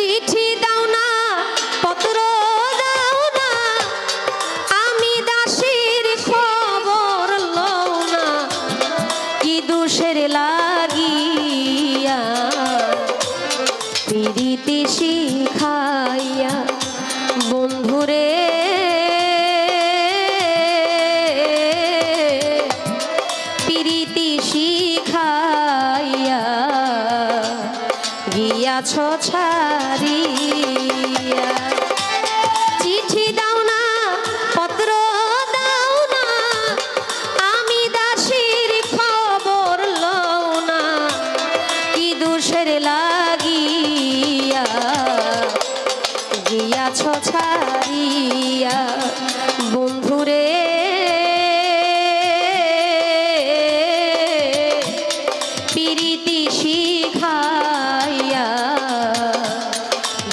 চিঠি দাও না পত্র দাও আমি দাসীর খবর লও না লাগিয়া? পিড়িতে শিখাইয়া বন্ধুরে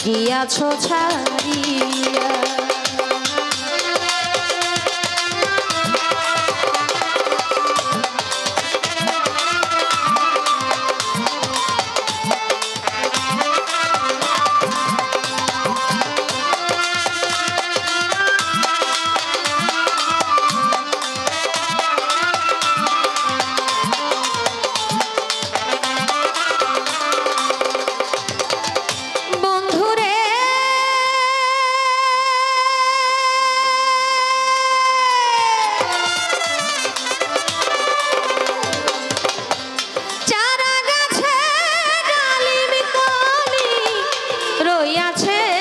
给呀搓茶的呀。আছে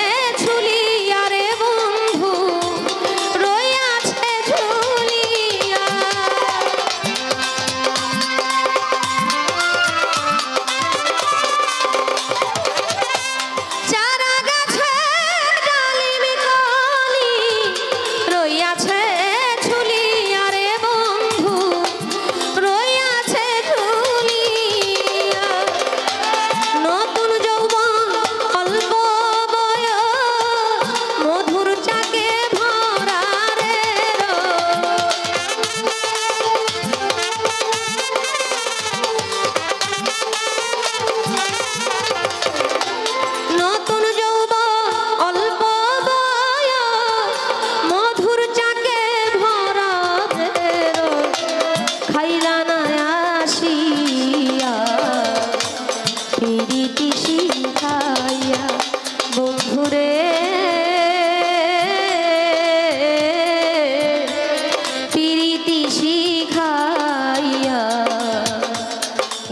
দে। প্রীতি শিখাইয়া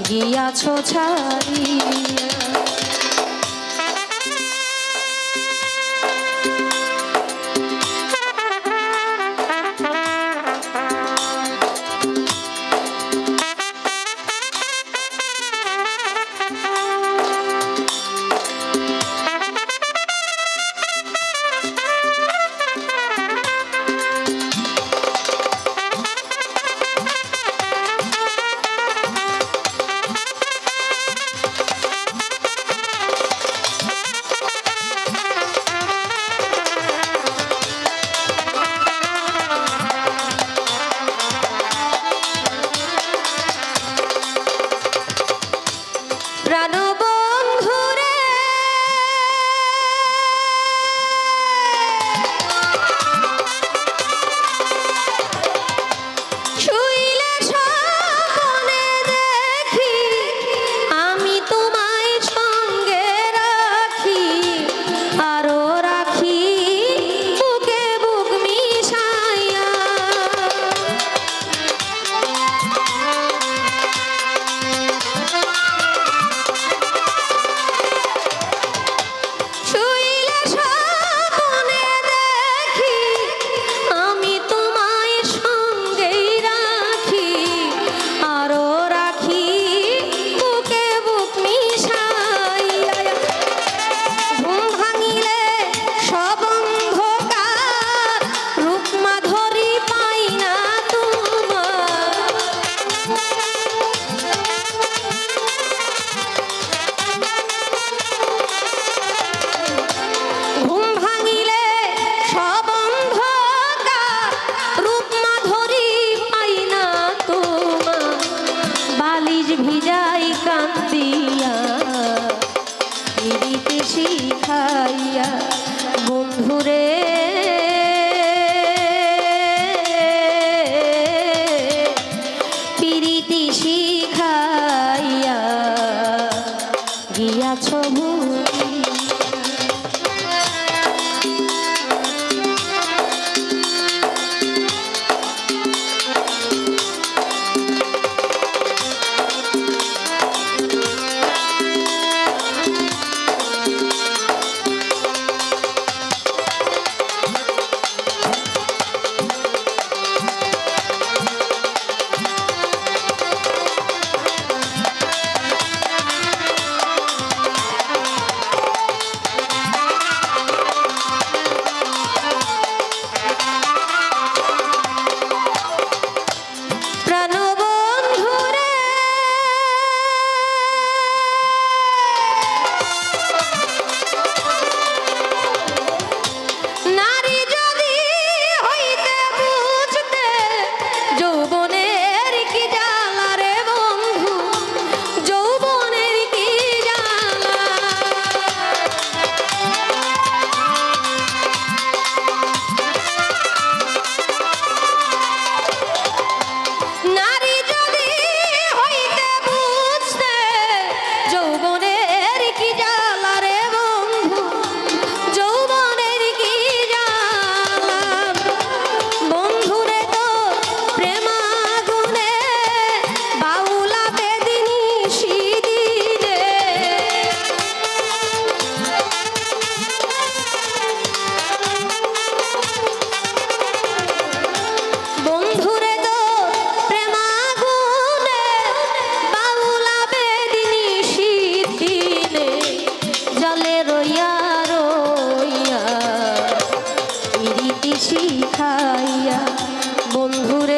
গিয়াছ ছা শিখাইয়া বন্ধুরে শিখাইয়া বন্ধুরে